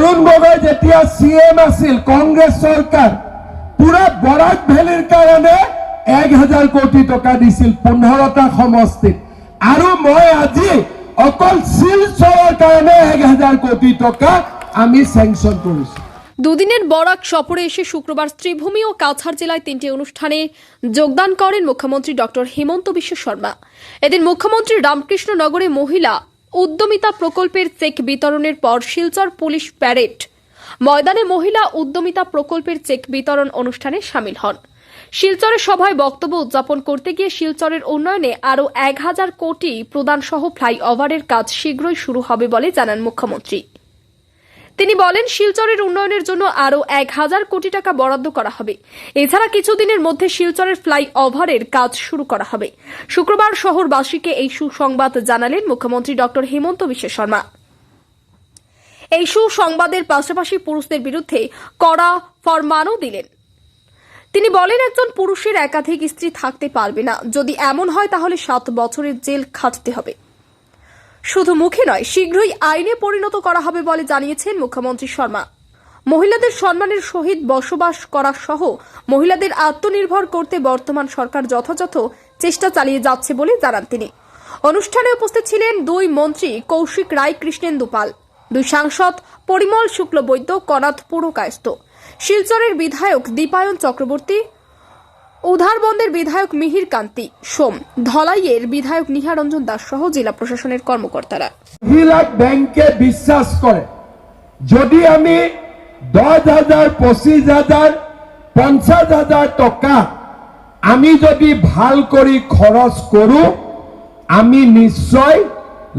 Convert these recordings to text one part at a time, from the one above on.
তৰুণ গগৈ যেতিয়া C M আছিল, কংগ্ৰেছ চৰকাৰ, পুৰা বৰাক ভেলীৰ কাৰণে এক হাজাৰ কোটি টকা দিছিল, পোন্ধৰটা সমষ্টিত। আৰু মই আজি অকল শিলচৰৰ কাৰণে এক হাজাৰ কোটি টকা আমি চেংচন কৰিছো। দুদিনের বরাক সফরে এসে শুক্রবার ত্রিভূমি ও কাছাড় জেলায় তিনটি অনুষ্ঠানে যোগদান করেন মুখ্যমন্ত্রী ডক্টর হেমন্ত বিশ্ব শর্মা। এদিন মুখ্যমন্ত্রী রামকৃষ্ণনগরে মহিলা উদ্যমিতা প্রকল্পের চেক বিতরণের পর শিলচর পুলিশ প্যারেড। ময়দানে মহিলা উদ্যমিতা প্রকল্পের চেক বিতরণ অনুষ্ঠানে সামিল হন। শিলচরের সভায় বক্তব্য উদযাপন করতে গিয়ে শিলচরের উন্নয়নে আরও এক হাজার কোটি প্রদানসহ ফ্লাইওভারের কাজ শীঘ্রই শুরু হবে বলে জানান মুখ্যমন্ত্রী। তিনি বলেন, শিলচরের উন্নয়নের জন্য আরও এক হাজার কোটি টাকা বরাদ্দ করা হবে। এছাড়া কিছুদিনের মধ্যে শিলচরের ফ্লাই ওভারের কাজ শুরু করা হবে। শুক্রবার শহরবাসীকে এই সুসংবাদ জানালেন মুখ্যমন্ত্রী ডক্টর হেমন্ত বিশ্ব শর্মা। এই সুসংবাদের পাশাপাশি পুরুষদের বিরুদ্ধে কড়া ফরমানও দিলেন। তিনি বলেন, একজন পুরুষের একাধিক স্ত্রী থাকতে পারবে না। যদি এমন হয়, তাহলে সাত বছরের জেল খাটতে হবে। শুধু মুখে নয়, শীঘ্রই আইনে পরিণত করা হবে বলে জানিয়েছেন মুখ্যমন্ত্রী শর্মা। মহিলাদের সম্মানের সহিত বসবাস করা সহ মহিলাদের আত্মনির্ভর করতে বর্তমান সরকার যথাযথ চেষ্টা চালিয়ে যাচ্ছে বলে জানান তিনি। অনুষ্ঠানে উপস্থিত ছিলেন দুই মন্ত্রী কৌশিক রায়, কৃষ্ণেন্দু পাল। দুই সাংসদ পরিমল শুক্লবৈদ্য, কনাথ পুরকায়স্ত শিলচরের বিধায়ক দীপায়ন চক্রবর্তী উধারবন্দের বিধায়ক মিহির কান্তি, সোম ধলাইয়ের বিধায়ক নিহারঞ্জন দাস সহ জেলা প্রশাসনের কর্মকর্তারা। ব্যাংকে বিশ্বাস করে, যদি আমি দশ হাজার, পঁচিশ হাজার, পঞ্চাশ হাজার টকা আমি যদি ভালো কৰি খৰচ কৰোঁ আমি নিশ্চয়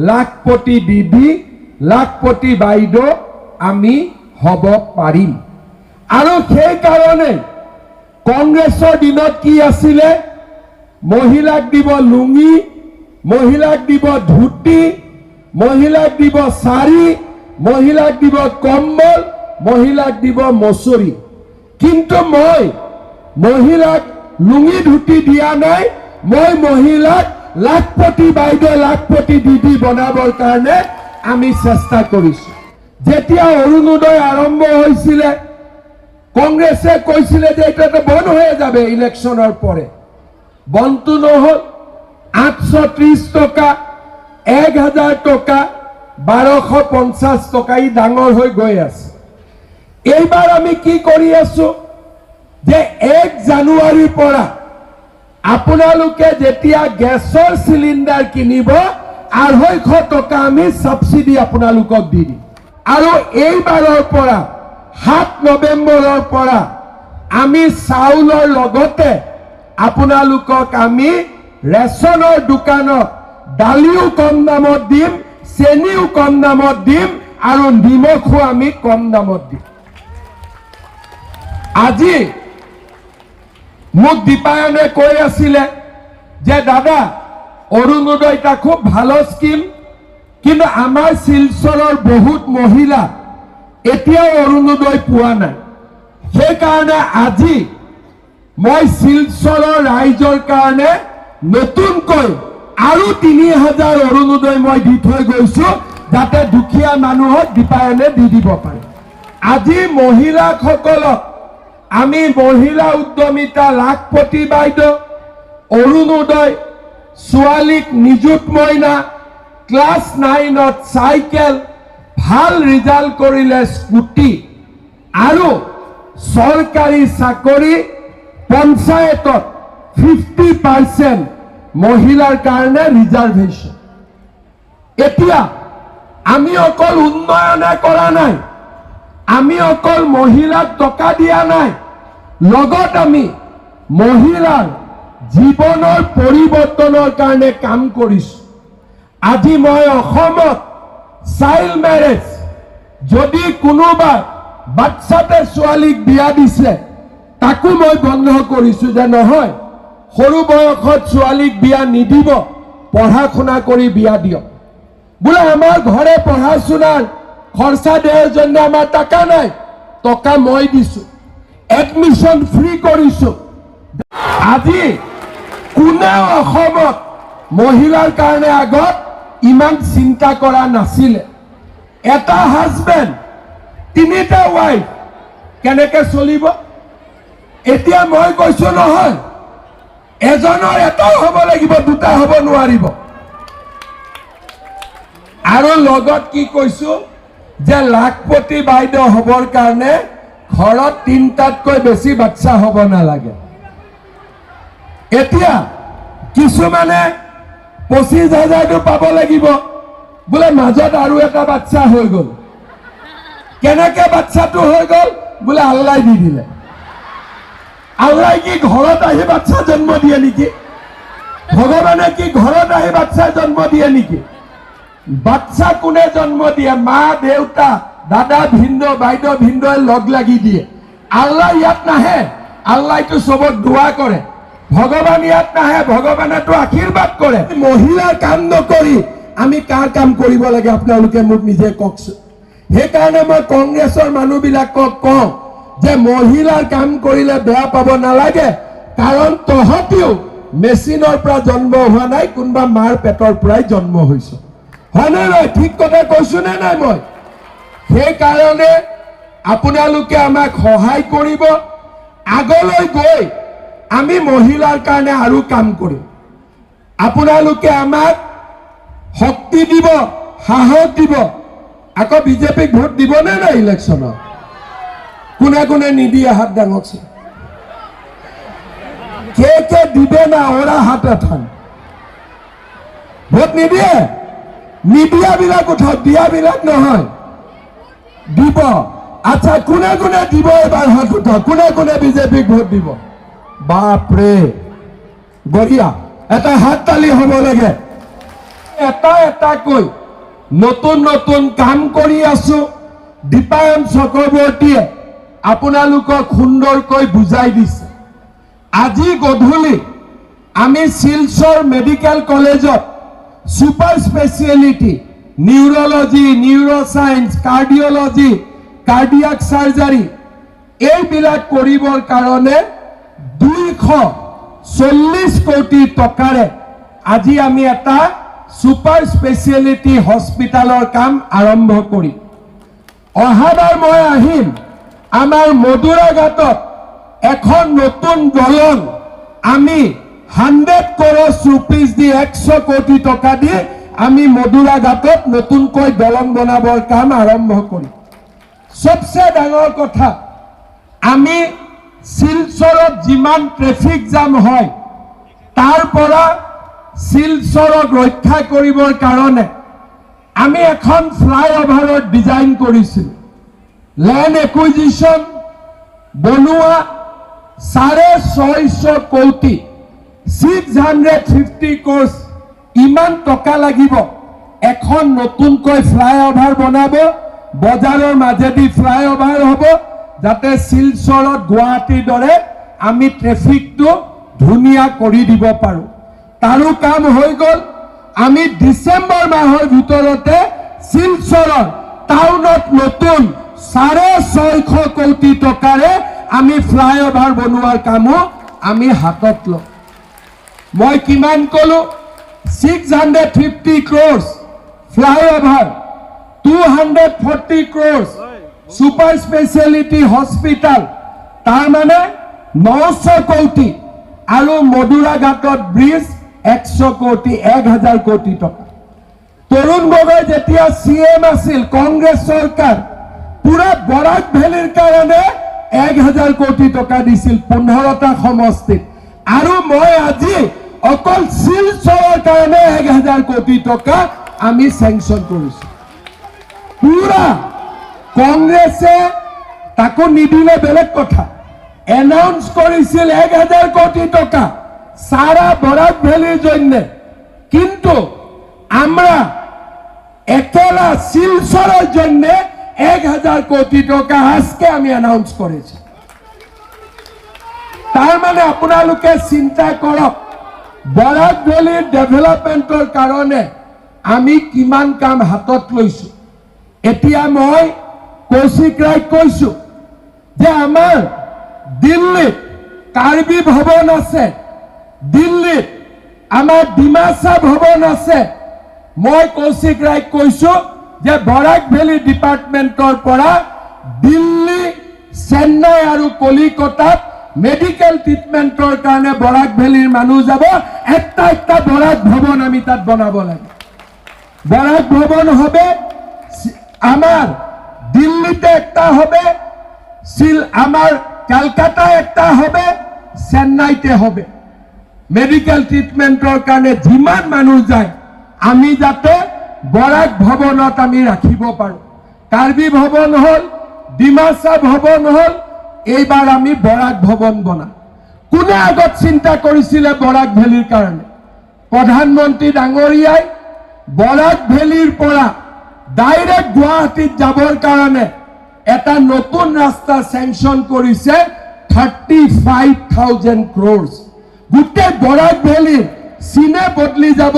লাখপতি দিদি লাখপতি বাইদেউ আমি হ'ব পাৰিম। আৰু সেইকাৰণে কংগ্ৰেছৰ দিনত কি আছিলে? মহিলাক দিব লুঙি, মহিলাক দিব ধুতি, মহিলাক দিব শাড়ী, মহিলাক দিব কম্বল, মহিলাক দিব মচুৰি। কিন্তু মই মহিলাক লুঙি ধুতি দিয়া নাই, মই মহিলাক লাখপতি বাইদেউ লাখপতি দিদি বনাবৰ কাৰণে আমি চেষ্টা কৰিছো। যেতিয়া অৰুণোদয় আৰম্ভ হৈছিলে কংগ্ৰেছে কৈছিলে যে এটাতো বন্ধ হয়ে যাবে ইলেকশনের পরে। বন্ধটো নহল আঠশ ত্ৰিশ টকা, এক হাজাৰ টকা বাৰশ পঞ্চাছ টকা ই ডাঙৰ হৈ গৈ আছে। এইবাৰ আমি কি কৰি আছো? যে এক জানুৱাৰীৰ পৰা আপোনালোকে যেতিয়া গেছৰ চিলিণ্ডাৰ কিনিব, আঢ়ৈশ টকা আমি চাবচিডি আপোনালোকক দি দিম। আৰু এইবাৰৰ পৰা সাত নৱেম্বৰৰ পৰা আমি চাউলৰ লগতে আপোনালোকক আমি ৰেচনৰ দোকানত দালিও কম দামত দিম, চেনিও কম দামত দিম আৰু নিমখো আমি কম দামত দিম। আজি মোক দীপায়নে কৈ আছিলে যে, দাদা, অৰুণোদয় এটা খুব ভালো স্কিম, কিন্তু আমাৰ শিলচৰৰ বহুত মহিলা এতিয়াও অৰুণোদয় পোৱা নাই। সেইকাৰণে আজি মই শিলচৰৰ ৰাইজৰ কাৰণে নতুনকৈ আৰু তিনি হাজাৰ অৰুণোদয় মই দি থৈ গৈছো, যাতে দুখীয়া মানুহক দীপায়নে দি দিব পাৰে। আজি মহিলাসকলক আমি মহিলা উদ্যমিতা লাখপতি বাইদেউ, অৰুণোদয়, ছোৱালীক নিযুত মইনা, ক্লাছ নাইনত চাইকেল ভালো ৰিজাল্ট কৰিলে স্কুটি আৰু চৰকাৰী চাকৰি পঞ্চায়তত ফিফটি পাৰ্চেণ্ট মহিলাৰ কাৰণে ৰিজাৰ্ভেশ্যন এতিয়া আমি অকল উন্নয়নে কৰা নাই, আমি অকল মহিলাক টকা দিয়া নাই, লগত আমি মহিলাৰ জীৱনৰ পৰিৱৰ্তনৰ কাৰণে কাম কৰিছো। আজি মই অসমত চাইল্ড মেৰেজ যদি কোনোবা বাচ্চাতে ছোৱালীক বিয়া দিছে, তাকো মই বন্ধ কৰিছো যে নহয়, সৰু বয়সত ছোৱালীক বিয়া নিদিব পঢ়া শুনা কৰি বিয়া দিয়ক। বোলে আমার ঘরে পড়াশোনার খরচা দেওয়ার জন্য আমার টাকা নাই, টকা মই দিছো এডমিশন ফ্ৰী কৰিছো। আজি কোনেও অসমত মহিলাৰ কাৰণে আগত ইমান চিন্তা কৰা নাছিলে। এটা হাজবেণ্ড তিনিটা ৱাইফ কেনেকে চলিব? এতিয়া মই কৈছো নহয়, এজনৰ এটাও হ'ব লাগিব, দুটা হ'ব নোৱাৰিব। আৰু লগত কি কৈছো, যে লাখপতি বাইদেউ হ'বৰ কাৰণে ঘৰত তিনিটাতকৈ বেছি বাচ্চা হ'ব নালাগে। এতিয়া, কিছুমানে পঁচিছ হাজাৰটো পাব লাগিব। বোলে মাজত আৰু এটা বাচ্চা হৈ গ'ল। কেনেকে বাচ্চাটো হৈ গ'ল? বোলে আল্লাই দি দিলে। আল্লাই কি ঘৰত আহি বাচ্চা জন্ম দিয়ে নেকি? ভগৱানে কি ঘৰত আহি বাচ্চা জন্ম দিয়ে নেকি? বাচ্চা কোনে জন্ম দিয়ে? মা, দেউতা, দাদা, ভিন্দ, বাইদেউ ভিন্দই লগ লাগি দিয়ে। আল্লাহ ইয়াত নাহে। আল্লাহটো চবক দোৱা কৰে। ভগৱান ইয়াত নাহে ভগৱানেতো আশীৰ্বাদ কৰে মহিলাৰ কাম নকৰি আমি কাৰ কাম কৰিব লাগে? আপোনালোকে মোক নিজে কওকচোন সেইকাৰণে মই কংগ্ৰেছৰ মানুহবিলাকক কওঁ যে মহিলাৰ কাম কৰিলে বেয়া পাব নালাগে, কাৰণ তহঁতিও মেচিনৰ পৰা জন্ম হোৱা নাই, কোনোবা মাৰ পেটৰ পৰাই জন্ম হৈছ। হয়নে নহয়? ঠিক কথা কৈছো নে নাই মই? সেইকাৰণে আপোনালোকে আমাক সহায় কৰিব। আগলৈ গৈ আমি মহিলাৰ কাৰণে আৰু কাম কৰিম। আপোনালোকে আমাক শক্তি দিব, সাহস দিব। আকৌ বিজেপিক ভোট দিবনে নাই ইলেকশ্যনত? কোনে কোনে নিদিয়ে হাত দাঙকচোন কে কে দিবে না ওরা হাত উঠান ভোট নিদিয়ে? নিদিয়াবিলাক উঠাওক, দিয়াবিলাক নহয়। দিব। আচ্ছা কোনে কোনে দিব এবাৰ হাত উঠাওক? কোনে কোনে বিজেপিক ভোট দিব? বাপৰে বঢ়িয়া এটা হাত তালি হ'ব লাগে। এটা এটাকৈ নতুন নতুন কাম কৰি আছো। দীপায়ন চক্ৰৱৰ্তীয়ে আপোনালোকক সুন্দৰকৈ বুজাই দিছে। আজি গধূলি আমি শিলচৰ মেডিকেল কলেজত super speciality, neurology, neuroscience, cardiology, cardiac surgery, এইবিলাক কৰিবৰ কাৰণে দুইশ চল্লিছ কোটি টকাৰে আজি আমি এটা ছুপাৰ স্পেচিয়েলিটি হস্পিটেলৰ কাম আৰম্ভ কৰিম। অহাবাৰ মই আহিম, আমাৰ মধুৰা ঘাটত এখন নতুন দলং আমি হাণ্ড্ৰেড কৰছ ৰুপিজ দি একশ কোটি টকা দি আমি মধুৰা ঘাটত নতুনকৈ দলং বনাবৰ কাম আৰম্ভ কৰিম। চবচে ডাঙৰ কথা, আমি শিলচৰত যিমান ট্ৰেফিক জাম হয়, তাৰ পৰা শিলচৰক ৰক্ষা কৰিবৰ কাৰণে আমি এখন ফ্লাইঅভাৰৰ ডিজাইন কৰিছিলোঁ। লেণ্ড একুইজিশ্যন বনোৱা চাৰে ছয়শো কোটি ছিক্স হাণ্ড্ৰেড ফিফটি কোৰ্চ ইমান টকা লাগিব। এখন নতুনকৈ ফ্লাইঅভাৰ বনাব, বজাৰৰ মাজেদি ফ্লাইঅভাৰ হ'ব যাতে শিলচৰত গুৱাহাটীৰ দৰে আমি ট্ৰেফিকটো ধুনীয়া কৰি দিব পাৰোঁ। তাৰো কাম হৈ গ'ল। আমি ডিচেম্বৰ মাহৰ ভিতৰতে শিলচৰৰ টাউনত নতুন চাৰে ছয়শো কোটি টকাৰে আমি ফ্লাইঅভাৰ বনোৱাৰ কামো আমি হাতত লওঁ। মই কিমান ক'লো? Six hundred fifty crores flyover two hundred forty crores super speciality hospital তাৰমানে নশ কোটি আৰু মধুৰা ঘাটত ব্ৰিজ একশ কোটি, এক হাজাৰ কোটি টকা। তৰুণ গগৈ যেতিয়া চি এম আছিল, কংগ্ৰেছ চৰকাৰ, পুৰা বৰাক ভেলীৰ কাৰণে এক হাজাৰ কোটি টকা দিছিল পোন্ধৰটা সমষ্টিত। আৰু মই আজি অকল শিলচৰৰ কাৰণে এক হাজাৰ কোটি টকা আমি চেংচন কৰিছো। পুৰা কংগ্ৰেছে তাকো নিদিলে বেলেগ কথা। এনাউন্স কৰিছিল এক হাজাৰ কোটি টকা সারা বরাক ভ্যালির জন্য। কিন্তু আমরা একেলা শিলচরের জন্য এক হাজার কোটি টাকা আজকে আমি অ্যানাউন্স করেছি। তার মানে আপোনালোকে চিন্তা কৰক বৰাক ভেলীৰ ডেভেলপমেণ্টৰ কাৰণে আমি কিমান কাম হাতত লৈছো। এতিয়া মই কৌশিক ৰায়ক কৈছো যে আমাৰ দিল্লীত কাৰ্বি ভৱন আছে। দিল্লীত আমাৰ ডিমাচা ভৱন আছে। মই কৌশিক ৰায়ক কৈছো যে বৰাক ভেলী ডিপাৰ্টমেণ্টৰ পৰা দিল্লী, চেন্নাই আৰু কলিকতাত মেডিকেল ট্ৰিটমেণ্টৰ কাৰণে বৰাক ভেলীৰ মানুহ যাব। একটা একটা বৰাক ভৱন আমি তাত বনাব লাগে। বরাক ভবন হবে আমার দিল্লিতে একটা হবে, সিল আমার ক্যালকাটায় একটা হবে, চেন্নাইতে হবে। মেডিকেল ট্রিটমেন্টৰ কাৰণে যিমান মানুহ যায়, আমি যাতে বৰাক ভৱনত আমি ৰাখিব পাৰোঁ। কাৰ্বি ভৱন হ'ল, ডিমাচা ভৱন হ'ল, এইবাৰ আমি বৰাক ভৱন বনাম। কোনে আগত চিন্তা কৰিছিলে বৰাক ভেলীৰ কাৰণে? প্ৰধানমন্ত্ৰী ডাঙৰীয়াই বৰাক ভেলীৰ পৰা ডাইৰেক্ট গুৱাহাটীত যাবৰ কাৰণে এটা নতুন ৰাস্তা চেংচন কৰিছে থাৰ্টি ফাইভ থাউজেণ্ড ক্ৰ'ৰ্ছ গোটেই বৰাক ভেলীৰ চিনে বদলি যাব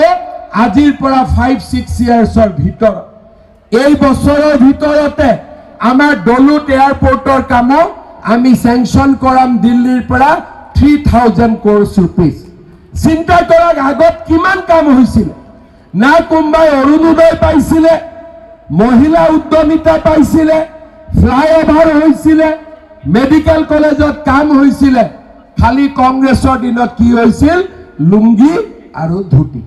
আজিৰ পৰা ফাইভ ছিক্স ইয়াৰ্ছৰ ভিতৰত। এই বছৰৰ ভিতৰতে আমাৰ ডলুত এয়াৰপৰ্টৰ কামো আমি চেংচন কৰাম দিল্লীৰ পৰা থ্ৰী থাউজেণ্ড ক্ৰ'ৰ্ছ ৰুপিজ চিন্তা কৰাৰ আগত কিমান কাম হৈছিলে? না কোনোবাই অৰুণোদয় পাইছিলে? মহিলা উদ্যমিতা পাইছিলে ফ্লাইঅভাৰ হৈছিলে, মেডিকেল কলেজত কাম হৈছিলে। খালি কংগ্ৰেছৰ দিনত কি হৈছিল? লুংগি আৰু ধুতি।